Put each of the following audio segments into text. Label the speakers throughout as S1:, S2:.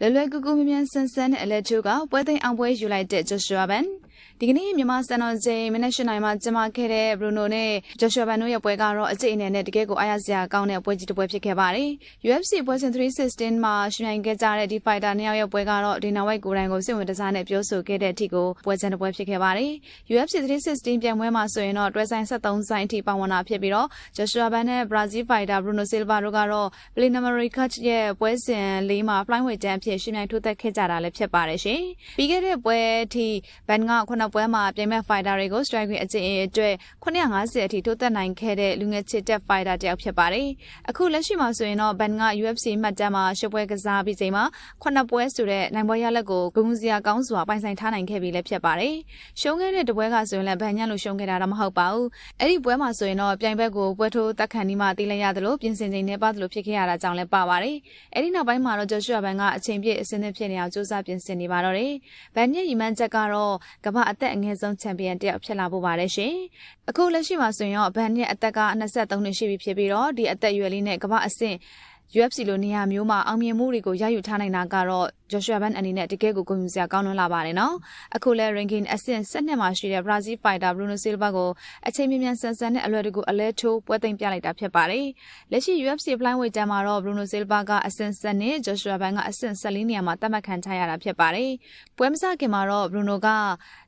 S1: လွယ်လွယ်ကူကူမြ мян ဆန်းဆန်းနဲ့အလက်ချိုးကပွဲသိမ်းအောင်ပွဲယူလိုက်တဲ့ Joshua Ban ဒီကနေ့မြန်မာစံတော်ချိန်မနက်၈နာရီမှာကျင်းပခဲ့တဲ့ Bruno နဲ့ Joshua Ban တို့ရဲ့ပွဲကတော့အကျိတ်အနေနဲ့တကယ်ကိုအားရစရာကောင်းတဲ့ပွဲကြီးတစ်ပွဲဖြစ်ခဲ့ပါတယ်။ UFC ပွဲစဉ်316မှာရှင်နိုင်ခဲ့ကြတဲ့ဒီ fighter နှစ်ယောက်ရဲ့ပွဲကတော့ Dana White ကိုယ်တိုင်ကိုစိတ်ဝင်စားနဲ့ပြောဆိုခဲ့တဲ့အထိကိုပွဲစဉ်တစ်ပွဲဖြစ်ခဲ့ပါတယ်။ UFC 316ပြိုင်ပွဲမှာဆိုရင်တော့တွဲဆိုင်73ဆိုင်အထိပါဝင်တာဖြစ်ပြီးတော့ Joshua Ban နဲ့ Brazil fighter Bruno Silva တို့ကတော့ preliminary cut ရဲ့ပွဲစဉ်လေးမှာ flyweight တန်းအဖြစ်ရှင်နိုင်ထိုးသက်ခဲ့ကြတာလည်းဖြစ်ပါတယ်ရှင်။ပြီးခဲ့တဲ့ပွဲအထိ Ban ကခုနပွဲမှာပြိုင်မဲ့ fighter တွေကို strike rate အကျင့်အတွက်950အထိထိုးသက်နိုင်ခဲ့တဲ့လူငယ်ချစ်တက် fighter တယောက်ဖြစ်ပါတယ်။အခုလက်ရှိမှာဆိုရင်တော့ Ban က UFC မှတ်တမ်းမှာရှုပ်ပွဲကစားပြီးချိန်မှာခုနပွဲဆိုတဲ့နိုင်ပွဲရလက်ကိုဂုဏ်စရာကောင်းစွာပိုင်ဆိုင်ထားနိုင်ခဲ့ပြီလည်းဖြစ်ပါတယ်။ရှုံးခဲ့တဲ့တပွဲကဆိုရင်လည်း Ban ညံ့လို့ရှုံးခဲ့တာတော့မဟုတ်ပါဘူး။အဲ့ဒီပွဲမှာဆိုရင်တော့ပြိုင်ဘက်ကိုပွဲထိုးတက်ခံဒီမှတီးလိုက်ရသလိုပြင်ဆင်ချိန်နဲ့ပါသလိုဖြစ်ခဲ့ရတာကြောင့်လည်းပါပါတယ်။အဲ့ဒီနောက်ပိုင်းမှာတော့ Joshua Ban ကအချိန်ပြည့်အစင်းသစ်ဖြစ်နေအောင်စူးစမ်းပြင်ဆင်နေပါတော့တယ်။ဘန်ရဲ့ရီမန်းချက်ကတော့ကမ္ဘာအသက်အငယ်ဆုံးချန်ပီယံတယောက်ဖြစ်လာဖို့ပါတယ်ရှင်။အခုလက်ရှိမှာဆိုရင်တော့ဘန်ရဲ့အသက်က23နှစ်ရှိပြီဖြစ်ပြီးတော့ဒီအသက်အရွယ်လေးနဲ့ကမ္ဘာအဆင့် UFC လိုနေရာမျိုးမှာအောင်မြင်မှုတွေကိုရယူထားနိုင်တာကတော့ Joshua Ban အနေနဲ့တကယ်ကိုဂုဏ်ယူစရာကောင်းလွန်းလာပါတယ်နော်။အခုလဲ ranking အဆင့်12မှာရှိတဲ့ Brazil fighter Bruno Silva ကိုအချိန်မြင့်ဆန်ဆန်နဲ့အလွယ်တကူအလဲထိုးပွဲသိမ်းပြလိုက်တာဖြစ်ပါတယ်။လက်ရှိ UFC flyweight တန်းမှာတော့ Bruno Silva ကအဆင့်7နဲ့ Joshua Ban ကအဆင့်14နေရာမှာသတ်မှတ်ခံထားရတာဖြစ်ပါတယ်။ပွဲမစခင်မှာတော့ Bruno က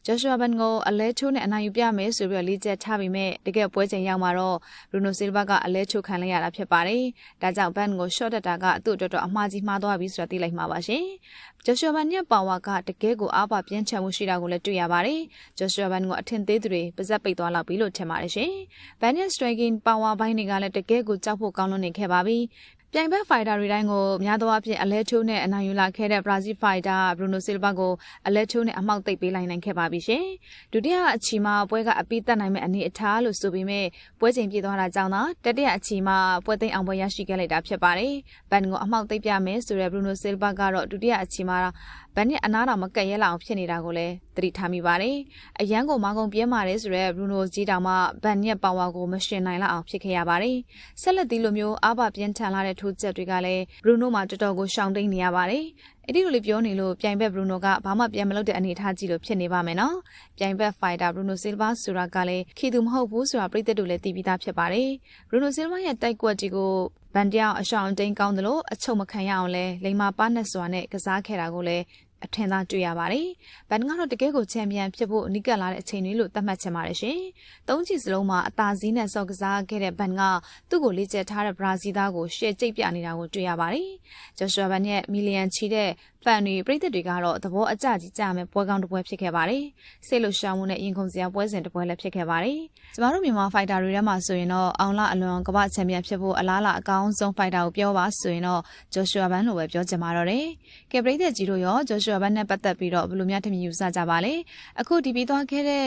S1: Joshua Ban ကိုအလဲထိုးနဲ့အနိုင်ယူပြမယ်ဆိုပြီးတော့လေးချက်ထားပြီးမဲ့တကယ်ပွဲချိန်ရောက်မှာတော့ Bruno Silva ကအလဲထိုးခံလိုက်ရတာဖြစ်ပါတယ်။ဒါကြောင့် Ban ကို short တက်တာကသူ့အတွက်တော့အမှားကြီးမှားသွားပြီဆိုတာသိလိုက်မှာပါရှင်။ Joshua Ban ရဲ့ပါဝါကတကယ်ကိုအားပါပြင်းထန်မှုရှိတာကိုလည်းတွေ့ရပါတယ်။ Joshua Ban ကိုအထင်သေးသူတွေပါဇက်ပိတ်သွားလောက်ပြီလို့ထင်ပါတယ်ရှင်။ Ban ရဲ့ striking power ဘိုင်းတွေကလည်းတကယ်ကိုကြောက်ဖို့ကောင်းလွန်းနေခဲ့ပါပြီ။ ပြိုင်ဘက်ဖိုင်တာတွေတိုင်းကိုများသောအားဖြင့်အလဲချိုးနဲ့အနိုင်ယူလာခဲ့တဲ့ Brazil fighter Bruno Silva ကိုအလဲချိုးနဲ့အမောက်သိပ်ပေးလိုက်နိုင်ခဲ့ပါပြီရှင်။ဒုတိယအချီမှာပွဲကအပိသက်နိုင်မဲ့အနေအထားလို့ဆိုပေမဲ့ပွဲချိန်ပြည့်သွားတာကြောင့်သာတတိယအချီမှာပွဲသိမ်းအောင်ပွဲရရှိခဲ့လိုက်တာဖြစ်ပါတယ်။ဘန်ကိုအမောက်သိပ်ပြမယ်ဆိုတဲ့ Bruno Silva ကတော့ဒုတိယအချီမှာ ဘန်နဲ့အနားတော်မကက်ရဲလောက်ဖြစ်နေတာကိုလည်းသတိထားမိပါတယ်။အရန်ကိုမောင်းကုန်ပြဲမာတယ်ဆိုတဲ့ဘရူနိုကြီးတောင်မှဘန်ရဲ့ပါဝါကိုမရှင်နိုင်လောက်အောင်ဖြစ်ခဲ့ရပါတယ်။ဆက်လက်သီးလိုမျိုးအားပါပြင်းထန်လာတဲ့ထိုးချက်တွေကလည်းဘရူနိုမှာတော်တော်ကိုရှောင်တိန်နေရပါတယ်။အဲ့ဒီလိုလေးပြောနေလို့ပြိုင်ဘက်ဘရူနိုကဘာမှပြန်မလုပ်တဲ့အနေအထားကြီးလို့ဖြစ်နေပါမယ်နော်။ပြိုင်ဘက်ဖိုင်တာဘရူနိုဆီလ်ဗာဆိုတာကလည်းခီသူမဟုတ်ဘူးဆိုတာပြည်သက်တို့လည်းသိပြီးသားဖြစ်ပါတယ်။ဘရူနိုဆီလ်ဗာရဲ့တိုက်ကွက်ကြီးကိုဗန်တယောင်အရှောင်တိန်ကောင်းတယ်လို့အချုပ်မခံရအောင်လဲလိမ္မာပါနဲ့စွာနဲ့ကစားခဲ့တာကိုလည်း အထင်သာတွေ့ရပါတယ်။ဘန်ကတော့တကယ်ကိုချန်ပီယံဖြစ်ဖို့အနိကလာတဲ့အချိန်တွေလို့သတ်မှတ်ချင်ပါတယ်ရှင်။သုံးချီစလုံးမှာအသာစီးနဲ့စော့ကစားခဲ့တဲ့ဘန်ကသူ့ကိုလေ့ကျက်ထားတဲ့ဘရာဇီးသားကိုရှယ်ကျိတ်ပြနေတာကိုတွေ့ရပါတယ်။ဂျော်ရှွာဘန်ရဲ့မီလီယံချီတဲ့ဖန်တွေပြည်သက်တွေကတော့သဘောအကျကြီးကြမယ်ပွဲကောင်းတစ်ပွဲဖြစ်ခဲ့ပါတယ်။စိတ်လှရှာမှုနဲ့ရင်ခုန်စရာပွဲစဉ်တစ်ပွဲလည်းဖြစ်ခဲ့ပါတယ်။ကျမတို့မြန်မာဖိုက်တာတွေထဲမှာဆိုရင်တော့အောင်လအလွန်ကမ္ဘာချန်ပီယံဖြစ်ဖို့အလားအလာအကောင်းဆုံးဖိုက်တာကိုပြောပါဆိုရင်တော့ဂျော်ရှွာဘန်လိုပဲပြောချင်ပါတော့တယ်။ကဲပြည်သက်ကြီးတို့ရောဂျော်ရှွာဘန်နဲ့ပတ်သက်ပြီးတော့ဘယ်လိုများထင်မြင်ယူဆကြပါလဲ။အခုဒီပြီးသွားခဲ့တဲ့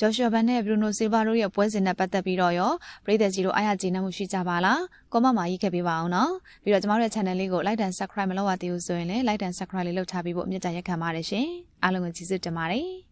S1: ဂျော်ရှွာဘန်နဲ့ဘရူနိုဆီဗာတို့ရဲ့ပွဲစဉ်နဲ့ပတ်သက်ပြီးတော့ရောပြည်သက်ကြီးတို့အားရကျေနပ်မှုရှိကြပါလား။ကောမန့်မှာရေးခဲ့ပေးပါအောင်နော်။ပြီးတော့ကျမတို့ရဲ့ channel လေးကို like and subscribe မလုပ်ရသေးဘူးဆိုရင်လည်း like and subscribe လေးလုပ်ထားပြီးဖို့အမြတ်တရက်ခံပါတယ်ရှင်။အားလုံးကိုကျေးဇူးတင်ပါတယ်။